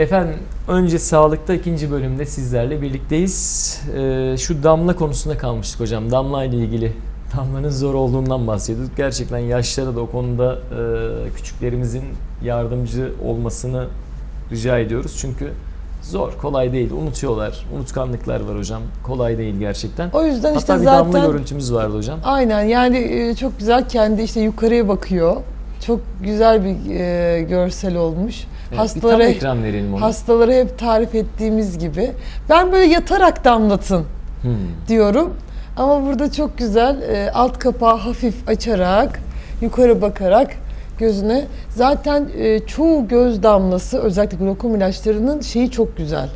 Efendim önce sağlıkta ikinci bölümde sizlerle birlikteyiz. Ee, şu damla konusunda kalmıştık hocam. Damla ile ilgili damlanın zor olduğundan bahsediyorduk. Gerçekten yaşlara da o konuda e, küçüklerimizin yardımcı olmasını rica ediyoruz. Çünkü zor, kolay değil. Unutuyorlar. Unutkanlıklar var hocam. Kolay değil gerçekten. O yüzden işte Hatta bir damla zaten görüntümüz vardı hocam. aynen yani e, çok güzel kendi işte yukarıya bakıyor. Çok güzel bir e, görsel olmuş. Evet, bir hastalara ekran verelim onu. hastalara hep tarif ettiğimiz gibi. Ben böyle yatarak damlatın Hmm. diyorum. Ama burada çok güzel e, alt kapağı hafif açarak yukarı bakarak gözüne zaten e, çoğu göz damlası özellikle glokom ilaçlarının şeyi çok güzel.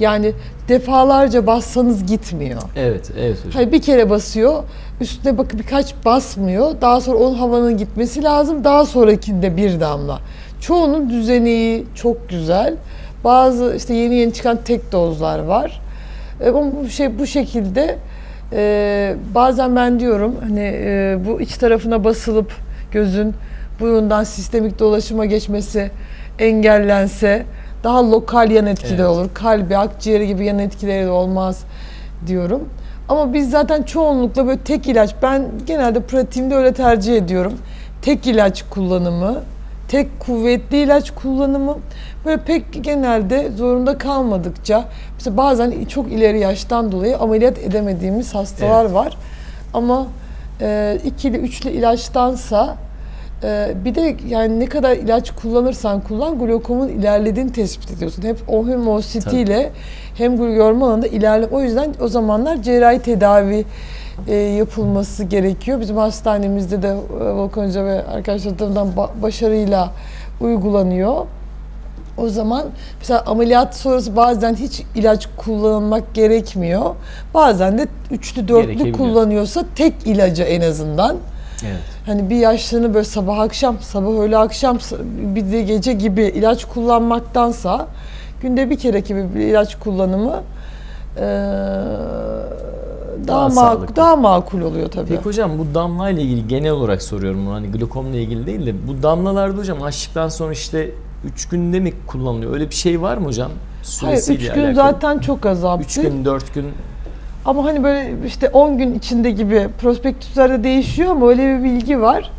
Yani defalarca bassanız gitmiyor. Evet, evet hocam. Hani bir kere basıyor, üstüne bakıp birkaç basmıyor. Daha sonra onun havanın gitmesi lazım. Daha sonrakinde bir damla. Çoğunun düzeni çok güzel. Bazı işte yeni yeni çıkan tek dozlar var. E, bu şey bu şekilde e, bazen ben diyorum hani e, bu iç tarafına basılıp gözün burundan sistemik dolaşıma geçmesi engellense daha lokal yan etkileri Evet. olur. Kalbi, akciğeri gibi yan etkileri de olmaz diyorum. Ama biz zaten çoğunlukla böyle tek ilaç, ben genelde pratiğimde öyle tercih ediyorum. Tek ilaç kullanımı, tek kuvvetli ilaç kullanımı böyle pek genelde zorunda kalmadıkça mesela bazen çok ileri yaştan dolayı ameliyat edemediğimiz hastalar Evet. var. Ama e, ikili, üçlü ilaçtansa e, bir de yani ne kadar ilaç kullanırsan kullan glokomun ilerlediğini tespit ediyorsun. Hep o hem o ile hem görme alanında ilerle. O yüzden o zamanlar cerrahi tedavi e, yapılması gerekiyor. Bizim hastanemizde de e, Volkan Hoca ve arkadaşlar tarafından ba- başarıyla uygulanıyor. O zaman mesela ameliyat sonrası bazen hiç ilaç kullanmak gerekmiyor. Bazen de üçlü dörtlü Gerekebiliyor. kullanıyorsa tek ilaca en azından. Evet. Hani bir yaşlığını böyle sabah akşam, sabah öğle akşam bir de gece gibi ilaç kullanmaktansa günde bir kere gibi bir ilaç kullanımı eee, daha, Daha sağlıklı. daha makul oluyor tabii. Peki hocam bu damla ile ilgili genel olarak soruyorum bunu. Hani glokomla ilgili değil de bu damlalarda hocam açtıktan sonra işte 3 günde mi kullanılıyor? Öyle bir şey var mı hocam? Hayır, Süresiyle 3 gün alakalı. zaten çok azalttı. 3 gün 4 gün Ama hani böyle işte 10 gün içinde gibi prospektüslerde değişiyor ama öyle bir bilgi var.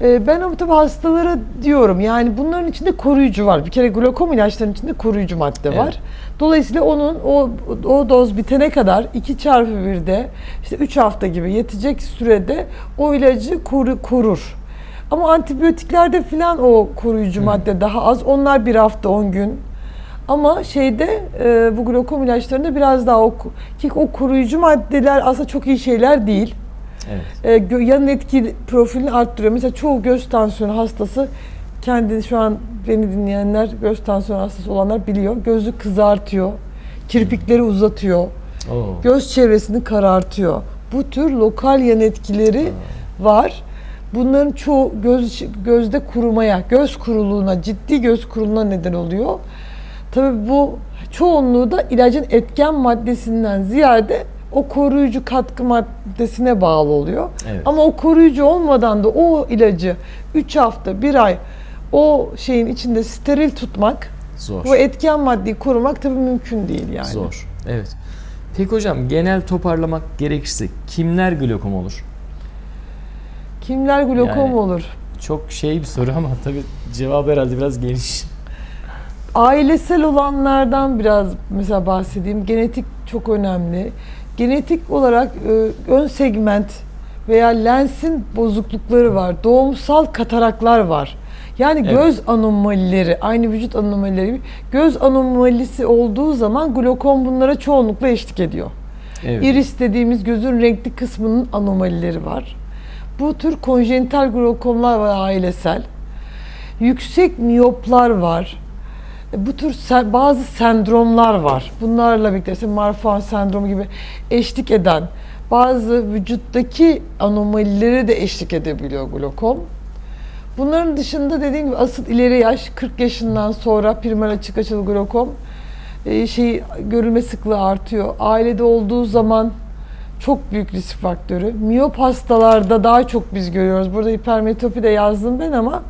Ee, Ben ama tabii hastalara diyorum yani bunların içinde koruyucu var. Bir kere glokom ilaçlarının içinde koruyucu madde Evet. var. Dolayısıyla onun o, o doz bitene kadar 2 çarpı 1'de işte 3 hafta gibi yetecek sürede o ilacı koru, korur. Ama antibiyotiklerde filan o koruyucu madde daha az. Onlar bir hafta 10 gün. Ama şeyde e, bu glokom ilaçlarında biraz daha o ki o koruyucu maddeler aslında çok iyi şeyler değil. evet. E, yan etki profilini arttırıyor. Mesela çoğu göz tansiyonu hastası kendi şu an beni dinleyenler göz tansiyonu hastası olanlar biliyor. Gözü kızartıyor. Kirpikleri uzatıyor. Oo. Göz çevresini karartıyor. Bu tür lokal yan etkileri var. Bunların çoğu göz gözde kurumaya, göz kuruluğuna, ciddi göz kuruluğuna neden oluyor. Tabii bu çoğunluğu da ilacın etken maddesinden ziyade o koruyucu katkı maddesine bağlı oluyor. Evet. Ama o koruyucu olmadan da o ilacı 3 hafta, 1 ay o şeyin içinde steril tutmak, Zor. bu etken maddeyi korumak tabii mümkün değil yani. Zor. Evet. Peki hocam genel toparlamak gerekirse kimler glokom olur? Kimler glokom Yani- olur? Çok şey bir soru ama tabii cevap herhalde biraz geniş. Ailesel olanlardan biraz mesela bahsedeyim. Genetik çok önemli. Genetik olarak e, ön segment veya lensin bozuklukları var. Doğumsal kataraklar var. Yani Evet. göz anomalileri, aynı vücut anomalileri gibi göz anomalisi olduğu zaman glokom bunlara çoğunlukla eşlik ediyor. Evet. Iris dediğimiz gözün renkli kısmının anomalileri var. Bu tür konjenital glokomlar var ailesel. Yüksek miyoplar var. Bu tür sen- bazı sendromlar var. Bunlarla birlikte işte Marfan sendromu gibi eşlik eden bazı vücuttaki anomalileri de eşlik edebiliyor glokom. Bunların dışında dediğim gibi asıl ileri yaş 40 yaşından sonra primer açık açılı glokom e, şey görülme sıklığı artıyor. Ailede olduğu zaman çok büyük risk faktörü. Miyop hastalarda daha çok biz görüyoruz. Burada hipermetropi de yazdım ben ama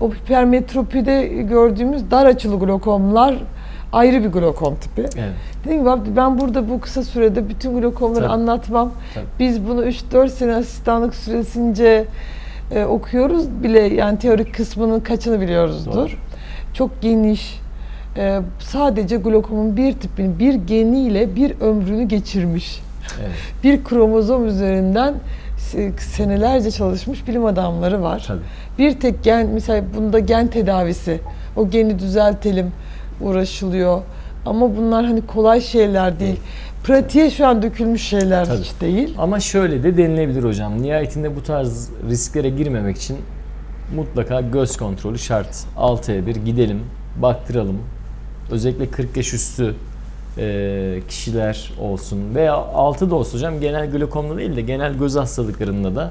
O hipermetropide gördüğümüz dar açılı glokomlar ayrı bir glokom tipi. Evet. Gibi abi, ben burada bu kısa sürede bütün glokomları Tabii. anlatmam. Tabii. Biz bunu 3-4 sene asistanlık süresince e, okuyoruz bile yani teorik kısmının kaçını biliyoruzdur. Doğru. Çok geniş. e, sadece glokomun bir tipini, bir geniyle bir ömrünü geçirmiş. Evet. Bir kromozom üzerinden senelerce çalışmış bilim adamları var. Tabii. Bir tek gen, mesela bunda gen tedavisi, o geni düzeltelim uğraşılıyor. Ama bunlar hani kolay şeyler değil. Pratiğe şu an dökülmüş şeyler Tabii. hiç değil. Ama şöyle de denilebilir hocam. Nihayetinde bu tarz risklere girmemek için mutlaka göz kontrolü şart. 6'ya bir gidelim, baktıralım. Özellikle 40 yaş üstü e, kişiler olsun veya 6 da olsun hocam genel glokomda değil de genel göz hastalıklarında da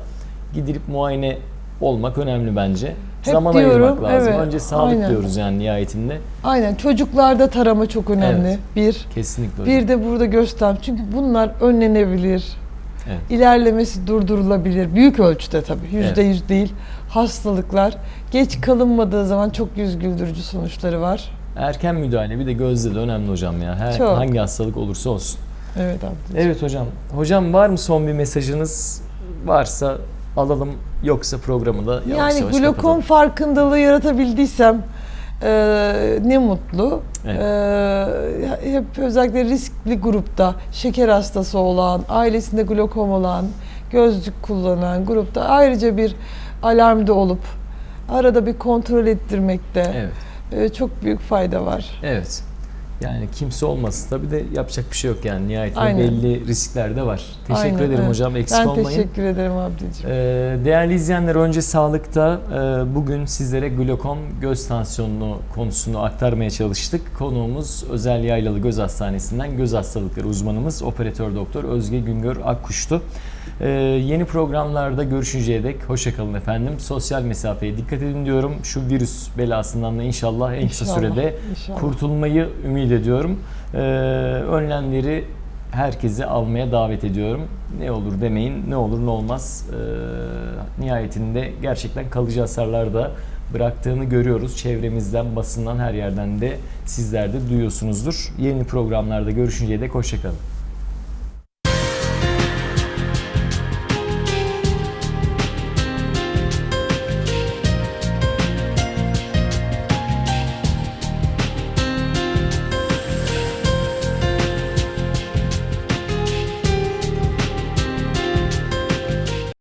gidilip muayene olmak önemli bence. Hep Zaman diyorum, ayırmak lazım. evet, Önce sağlık aynen. diyoruz yani nihayetinde. Aynen çocuklarda tarama çok önemli. Evet. Bir. Kesinlikle hocam. Bir de burada gösterm. Çünkü bunlar önlenebilir. Evet. İlerlemesi durdurulabilir. Büyük ölçüde tabii. Yüzde yüz değil. Hastalıklar. Geç kalınmadığı zaman çok yüz güldürücü sonuçları var. Erken müdahale bir de gözde de önemli hocam ya. Her, Çok. hangi hastalık olursa olsun. Evet abi. Evet hocam. Hocam var mı son bir mesajınız? Varsa alalım yoksa programı da yavaş Yani yavaş glokom kapatalım. farkındalığı yaratabildiysem e, ne mutlu. Evet. E, hep özellikle riskli grupta şeker hastası olan, ailesinde glokom olan, gözlük kullanan grupta ayrıca bir alarmda olup arada bir kontrol ettirmekte Evet. E, çok büyük fayda var. Evet. Yani kimse olmasın tabii de yapacak bir şey yok yani. Nihayetinde Aynen. belli riskler de var. Teşekkür Aynen, ederim evet. hocam. Eksik Ben olmayın. teşekkür ederim Abdülcüğüm. Ee, değerli izleyenler önce sağlıkta e, bugün sizlere glokom göz tansiyonunu konusunu aktarmaya çalıştık. Konuğumuz Özel Yaylalı Göz Hastanesi'nden göz hastalıkları uzmanımız operatör doktor Özge Güngör Akkuş'tu. Ee, yeni programlarda görüşünceye dek hoşçakalın efendim. Sosyal mesafeye dikkat edin diyorum. Şu virüs belasından da inşallah en kısa sürede inşallah. kurtulmayı ümit ediyorum. Ee, önlemleri herkesi almaya davet ediyorum. Ne olur demeyin, ne olur ne olmaz. Ee, nihayetinde gerçekten kalıcı hasarlar da bıraktığını görüyoruz. Çevremizden, basından her yerden de sizler de duyuyorsunuzdur. Yeni programlarda görüşünceye dek hoşçakalın.